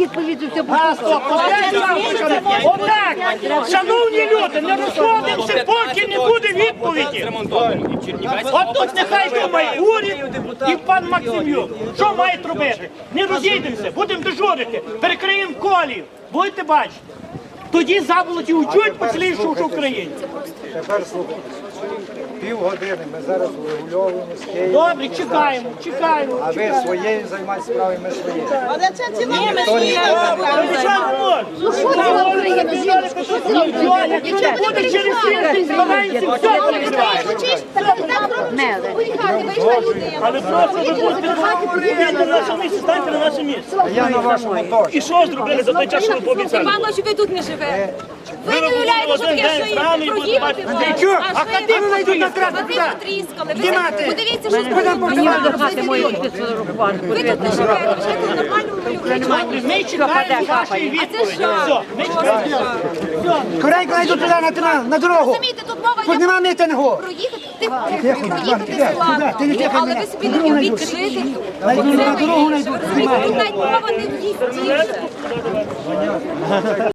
відповідь все А, Отак, шановні люди, не розходимося, поки не буде відповіді. От тут нехай думає уряд і пан Максимюк. Що мають робити? Не розійдемося, будемо дежурити, перекриємо колів. Будете бачити. Тоді заболоті учуть по в Україні. Тепер слухайте. Півгодини ми зараз урегульовуємо з Києвом. Добре, чекаємо, чекаємо. А ви своєю займаєтесь справою, ми своєю. Але це ціла Ну що це за Україна? Жіночко, що це за Україна? Якщо через тиждень, зламається все перекриваємо. Але просто ви будете говорити на наше місце, станьте на наше місце. Я на вашому теж. І що зробили за той час, що ви пообіцяли? Павло, що ви тут не живете. Ви Ви не уявляєте, що таке, що проїхати Аж а ви куди ви потріскали. йдуть на Ви потріскали. Ви подивіться, що фотографувати. Ви тут не живете, вже тут нормально. Ми чекаємо вашої відповіді. Все, ми чекаємо. Скоренько найду туди на, дорогу. Розумієте, тут мова йде нема мітингу. Проїхати, тихо, Тихо, проїхати тихо, села. тихо, ти не тихо Але ви собі не відкрити. тут. Навіть мова не в їсті.